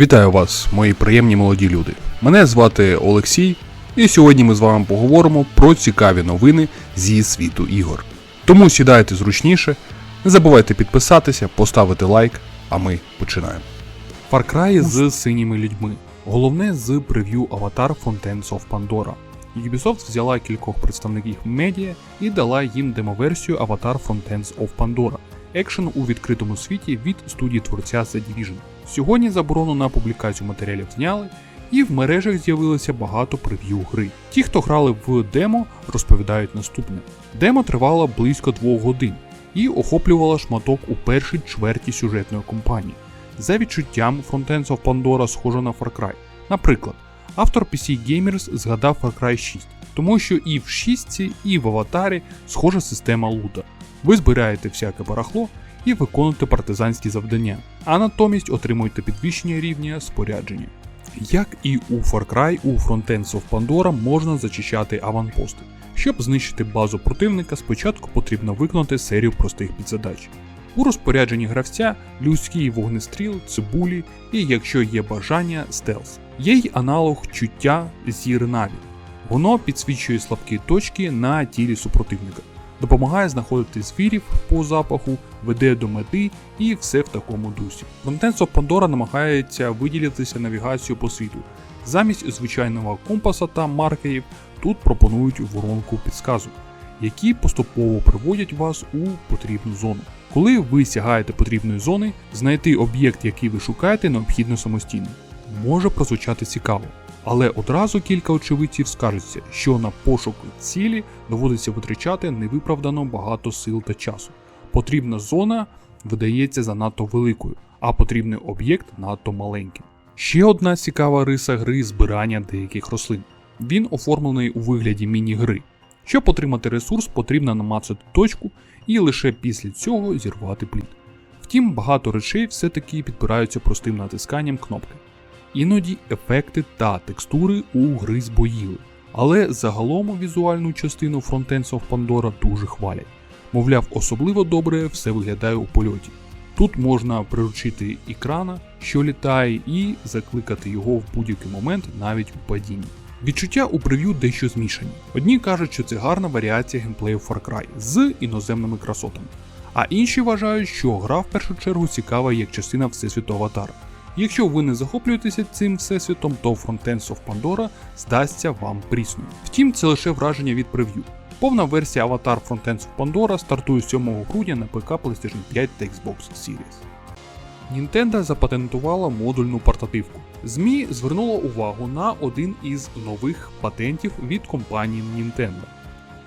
Вітаю вас, мої приємні молоді люди. Мене звати Олексій, і сьогодні ми з вами поговоримо про цікаві новини зі світу ігор. Тому сідайте зручніше, не забувайте підписатися, поставити лайк, а ми починаємо. Far Cry з синіми людьми. Головне з прев'ю Avatar Fountains of Pandora. Ubisoft взяла кількох представників медіа і дала їм демоверсію Avatar Fountains of Pandora, екшен у відкритому світі від студії творця The Division. Сьогодні заборону на публікацію матеріалів зняли, і в мережах з'явилося багато прев'ю гри. Ті, хто грали в демо, розповідають наступне: демо тривало близько двох годин і охоплювала шматок у першій чверті сюжетної кампанії. За відчуттям Frontends of Pandora схожа на Far Cry. Наприклад, автор PC Gamers згадав Far Cry 6, тому що і в 6, і в аватарі схожа система лута. Ви збираєте всяке барахло і виконуєте партизанські завдання, а натомість отримуєте підвищення рівня спорядження. Як і у Far Cry, у Frontends of Pandora можна зачищати аванпости. Щоб знищити базу противника, спочатку потрібно виконати серію простих підзадач. У розпорядженні гравця людський вогнестріл, цибулі і, якщо є бажання, стелс. Є й аналог чуття зір Наві. Воно підсвічує слабкі точки на тілі супротивника, допомагає знаходити звірів по запаху, веде до мети і все в такому дусі. Frontends of Pandora намагається виділитися навігацією по світу. Замість звичайного компаса та маркерів тут пропонують воронку підсказок, які поступово приводять вас у потрібну зону. Коли ви сягаєте потрібної зони, знайти об'єкт, який ви шукаєте, необхідно самостійно. Може прозвучати цікаво, але одразу кілька очевидців скаржаться, що на пошук цілі доводиться витрачати невиправдано багато сил та часу. Потрібна зона видається занадто великою, а потрібний об'єкт надто маленьким. Ще одна цікава риса гри збирання деяких рослин. Він оформлений у вигляді міні-гри. Щоб отримати ресурс, потрібно намацати точку і лише після цього зірвати плід. Втім, багато речей все-таки підбираються простим натисканням кнопки. Іноді ефекти та текстури у гри збоїли, але загалом візуальну частину Frontends of Pandora дуже хвалять. Мовляв, особливо добре все виглядає у польоті. Тут можна приручити екрана, що літає, і закликати його в будь-який момент навіть у падінні. Відчуття у прев'ю дещо змішані. Одні кажуть, що це гарна варіація геймплею Far Cry з іноземними красотами, а інші вважають, що гра в першу чергу цікава як частина всесвіту Аватара. Якщо ви не захоплюєтеся цим всесвітом, то Frontends of Pandora здасться вам прісною. Втім, це лише враження від прев'ю. Повна версія Avatar Frontends of Pandora стартує 7 грудня на ПК PlayStation 5 та Xbox Series. Nintendo запатентувала модульну портативку. ЗМІ звернуло увагу на один із нових патентів від компанії Nintendo.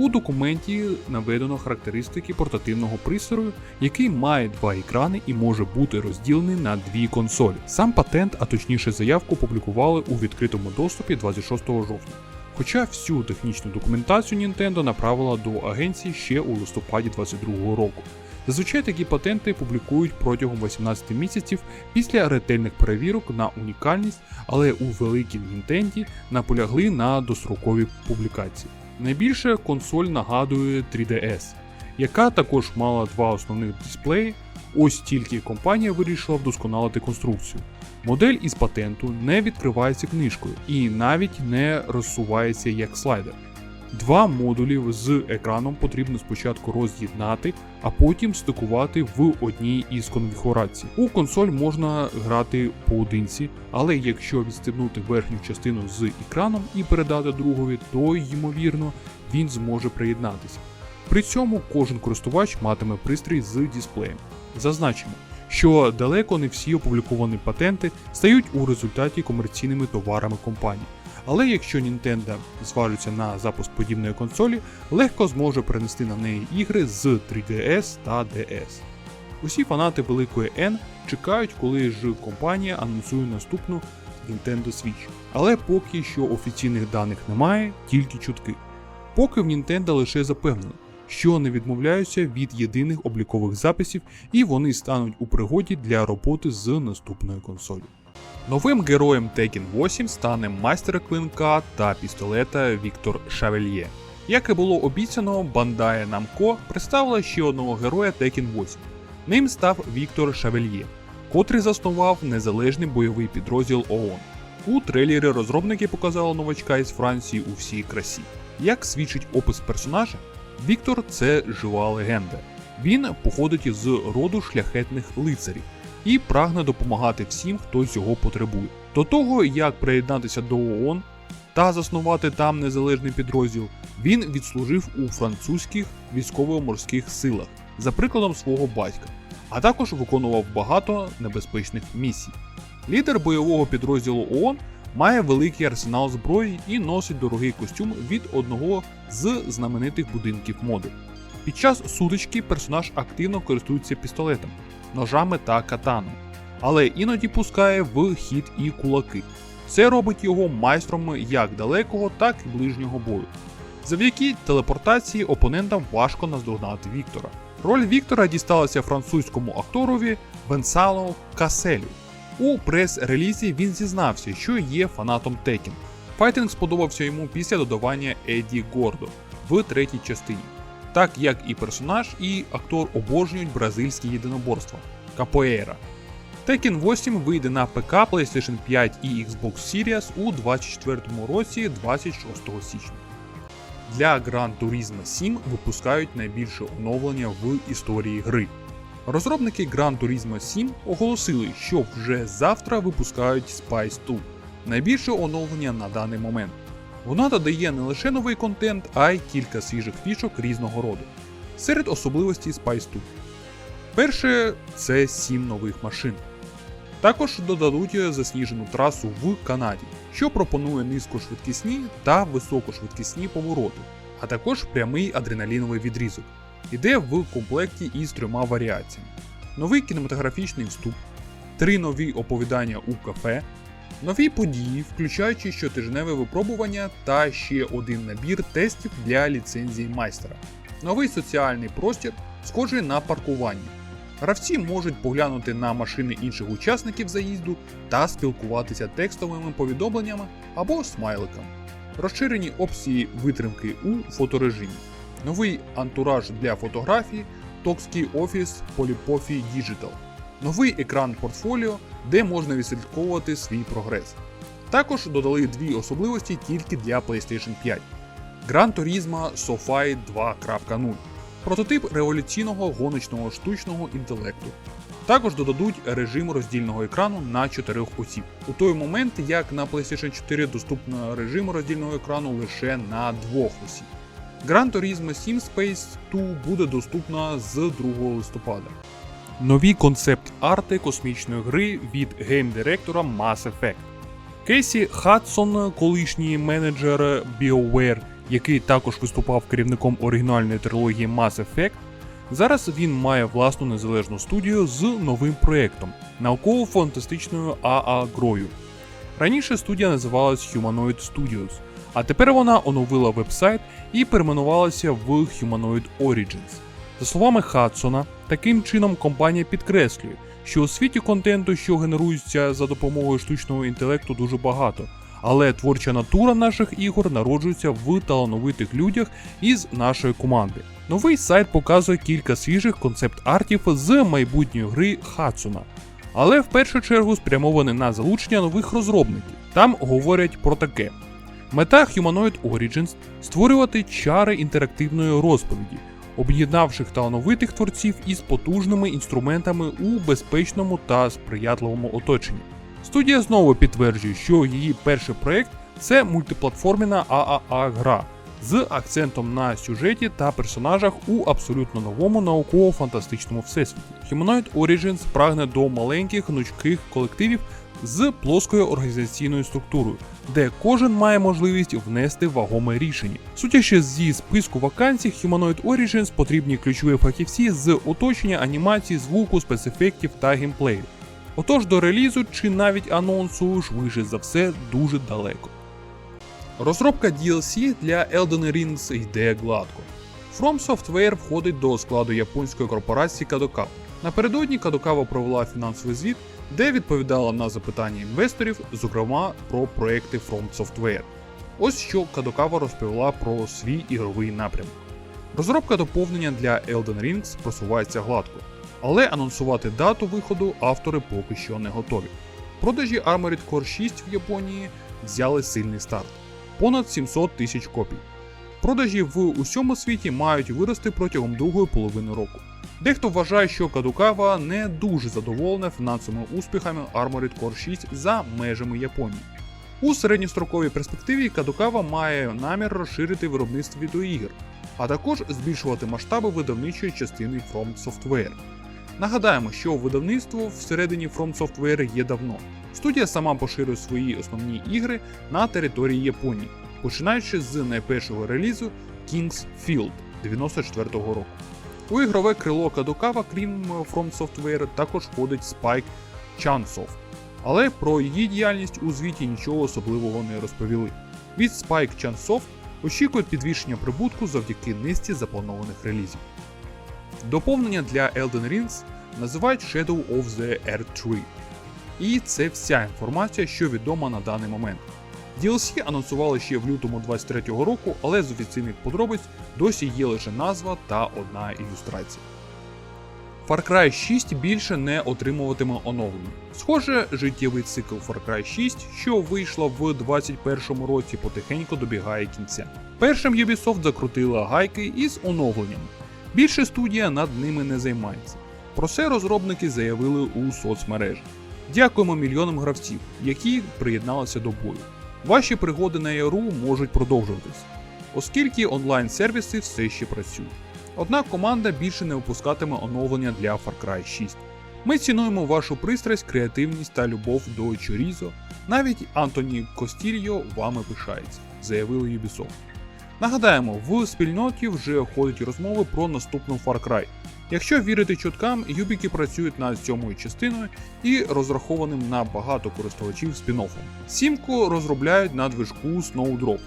У документі наведено характеристики портативного пристрою, який має два екрани і може бути розділений на дві консолі. Сам патент, а точніше заявку, публікували у відкритому доступі 26 жовтня. Хоча всю технічну документацію Nintendo направила до агенції ще у листопаді 2022 року. Зазвичай такі патенти публікують протягом 18 місяців після ретельних перевірок на унікальність, але у великій Нінтенді наполягли на достроковій публікації. Найбільше консоль нагадує 3DS, яка також мала два основних дисплеї. Ось тільки компанія вирішила вдосконалити конструкцію. Модель із патенту не відкривається книжкою і навіть не розсувається як слайдер. Два модулі з екраном потрібно спочатку роз'єднати, а потім стикувати в одній із конфігурацій. У консоль можна грати поодинці, але якщо відстебнути верхню частину з екраном і передати другові, то ймовірно він зможе приєднатися. При цьому кожен користувач матиме пристрій з дисплеєм. Зазначимо, що далеко не всі опубліковані патенти стають у результаті комерційними товарами компанії. Але якщо Nintendo зважиться на запуск подібної консолі, легко зможе перенести на неї ігри з 3DS та DS. Усі фанати великої N чекають, коли ж компанія анонсує наступну Nintendo Switch. Але поки що офіційних даних немає, тільки чутки. Поки в Nintendo лише запевнили, що не відмовляються від єдиних облікових записів, і вони стануть у пригоді для роботи з наступною консолью. Новим героєм Tekken 8 стане майстер клинка та пістолета Віктор Шавельє. Як і було обіцяно, Bandai Namco представила ще одного героя Tekken 8. Ним став Віктор Шавельє. котрий заснував незалежний бойовий підрозділ ООН. У трейлері розробники показали новачка із Франції у всій красі. Як свідчить опис персонажа, Віктор це жива легенда. Він походить із роду шляхетних лицарів і прагне допомагати всім, хто цього потребує. До того, як приєднатися до ООН та заснувати там незалежний підрозділ, він відслужив у французьких військово-морських силах за прикладом свого батька, а також виконував багато небезпечних місій. Лідер бойового підрозділу ООН має великий арсенал зброї і носить дорогий костюм від одного з знаменитих будинків моди. Під час сутички персонаж активно користується пістолетом, ножами та катаном, але іноді пускає в хід і кулаки. Це робить його майстром як далекого, так і ближнього бою. Завдяки телепортації опонентам важко наздогнати Віктора. Роль Віктора дісталася французькому акторові Венсалу Каселю. У прес-релізі він зізнався, що є фанатом Tekken. Файтинг сподобався йому після додавання Еді Гордо в третій частині. Так як і персонаж, і актор обожнюють бразильські єдиноборства Капоейра. Tekken 8 вийде на ПК, PlayStation 5 і Xbox Series у 2024 році 26 січня. Для Gran Turismo 7 випускають найбільше оновлення в історії гри. Розробники Gran Turismo 7 оголосили, що вже завтра випускають Spice 2, найбільше оновлення на даний момент. Вона додає не лише новий контент, а й кілька свіжих фішок різного роду. Серед особливостей Spice 2. Перше це 7 нових машин. Також додадуть засніжену трасу в Канаді, що пропонує низькошвидкісні та високошвидкісні повороти, а також прямий адреналіновий відрізок. Іде в комплекті із трьома варіаціями: новий кінематографічний вступ, три нові оповідання у кафе, нові події, включаючи щотижневе випробування та ще один набір тестів для ліцензії майстера, новий соціальний простір, схожий на паркування. Гравці можуть поглянути на машини інших учасників заїзду та спілкуватися текстовими повідомленнями або смайликами. Розширені опції витримки у фоторежимі, новий антураж для фотографії, Токський офіс Polypophy Digital, новий екран портфоліо, де можна відслідковувати свій прогрес. Також додали дві особливості тільки для PlayStation 5: Gran Turismo SoFi 2.0 прототип революційного гоночного штучного інтелекту. Також додадуть режим роздільного екрану на 4 осіб. У той момент, як на PlayStation 4 доступно режим роздільного екрану лише на 2 осіб. Gran Turismo 7 Space 2 буде доступна з 2 листопада. Нові концепт-арти космічної гри від гейм-директора Mass Effect. Кейсі Хадсон, колишній менеджер BioWare, який також виступав керівником оригінальної трилогії Mass Effect, зараз він має власну незалежну студію з новим проєктом науково-фантастичною АА Грою. Раніше студія називалась Humanoid Studios, а тепер вона оновила вебсайт і перейменувалася в Humanoid Origins. За словами Хадсона, таким чином компанія підкреслює, що у світі контенту, що генерується за допомогою штучного інтелекту, дуже багато. Але творча натура наших ігор народжується в талановитих людях із нашої команди. Новий сайт показує кілька свіжих концепт-артів з майбутньої гри Хадсона, але в першу чергу спрямований на залучення нових розробників. Там говорять про таке: мета Humanoid Origins створювати чари інтерактивної розповіді, об'єднавши талановитих творців із потужними інструментами у безпечному та сприятливому оточенні. Студія знову підтверджує, що її перший проект це мультиплатформена ААА гра з акцентом на сюжеті та персонажах у абсолютно новому науково-фантастичному всесвіті. Humanoid Origins прагне до маленьких гнучких колективів з плоскою організаційною структурою, де кожен має можливість внести вагоме рішення. Судячи зі списку вакансій, Humanoid Origins потрібні ключові фахівці з оточення анімації, звуку, спецефектів та геймплею. Отож до релізу чи навіть анонсу швидше за все дуже далеко. Розробка DLC для Elden Rings йде гладко. From Software входить до складу японської корпорації Kadokawa. Напередодні Kadokawa провела фінансовий звіт, де відповідала на запитання інвесторів, зокрема про проекти From Software. Ось що Kadokawa розповіла про свій ігровий напрямок. Розробка доповнення для Elden Rings просувається гладко. Але анонсувати дату виходу автори поки що не готові. Продажі Armored Core 6 в Японії взяли сильний старт понад 700 тисяч копій. Продажі в усьому світі мають вирости протягом другої половини року. Дехто вважає, що Кадукава не дуже задоволена фінансовими успіхами Armored Core 6 за межами Японії. У середньостроковій перспективі Кадукава має намір розширити виробництво відеоігр, а також збільшувати масштаби видавничої частини From Software. Нагадаємо, що видавництво всередині From Software є давно. Студія сама поширює свої основні ігри на території Японії, починаючи з найпершого релізу King's Field 94-го року. У ігрове крило Кадукава, крім From Software, також входить Spike Chunsoft. Але про її діяльність у звіті нічого особливого не розповіли. Від Spike Chunsoft очікують підвищення прибутку завдяки низці запланованих релізів. Доповнення для Elden Rings називають Shadow of the Earth 3. І це вся інформація, що відома на даний момент. DLC анонсували ще в лютому 23-го року, але з офіційних подробиць досі є лише назва та одна ілюстрація. Far Cry 6 більше не отримуватиме оновлення. Схоже, життєвий цикл Far Cry 6, що вийшла в 2021 році, потихеньку добігає кінця. Першим Ubisoft закрутила гайки із оновленнями. Більше студія над ними не займається. Про це розробники заявили у соцмережах. Дякуємо мільйонам гравців, які приєдналися до бою. Ваші пригоди на ЯРУ можуть продовжуватись, оскільки онлайн-сервіси все ще працюють. Однак команда більше не випускатиме оновлення для Far Cry 6. Ми цінуємо вашу пристрасть, креативність та любов до Чорізо. Навіть Антоні Костільо вами пишається, заявили Ubisoft. Нагадаємо, в спільноті вже ходять розмови про наступну Far Cry. Якщо вірити чуткам, юбіки працюють над сьомою частиною і розрахованим на багато користувачів спін-оффом. Сімку розробляють на движку Snowdrop,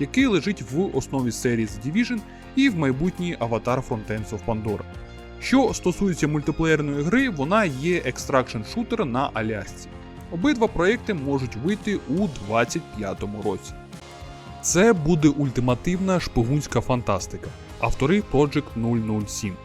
який лежить в основі серії The Division і в майбутній аватар Frontends of Pandora. Що стосується мультиплеєрної гри, вона є екстракшн шутер на Алясці. Обидва проекти можуть вийти у 2025 році. Це буде ультимативна шпигунська фантастика. Автори Project 007.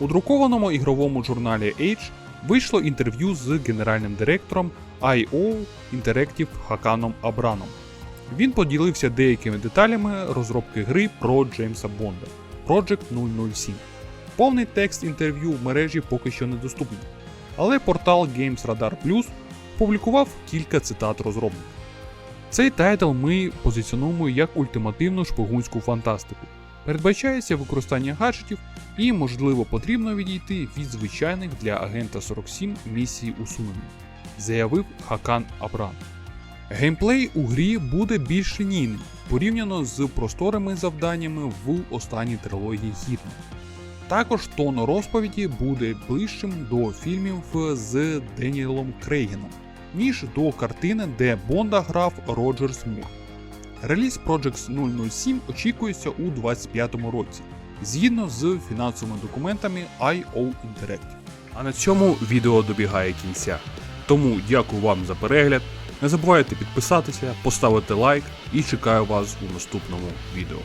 У друкованому ігровому журналі Age вийшло інтерв'ю з генеральним директором IO Interactive Хаканом Абраном. Він поділився деякими деталями розробки гри про Джеймса Бонда Project 007. Повний текст інтерв'ю в мережі поки що недоступний, але портал Games Radar Plus публікував кілька цитат розробника. Цей тайтл ми позиціонуємо як ультимативну шпигунську фантастику. Передбачається використання гаджетів і, можливо, потрібно відійти від звичайних для агента 47 місій усунення, заявив Хакан Абран. Геймплей у грі буде більш лінійним порівняно з просторими завданнями в останній трилогії Гітман. Також тон розповіді буде ближчим до фільмів з Деніелом Крейгеном, ніж до картини, де Бонда грав Роджерс Мур. Реліз Project 007 очікується у 2025 році, згідно з фінансовими документами IO Interactive. А на цьому відео добігає кінця. Тому дякую вам за перегляд. Не забувайте підписатися, поставити лайк і чекаю вас у наступному відео.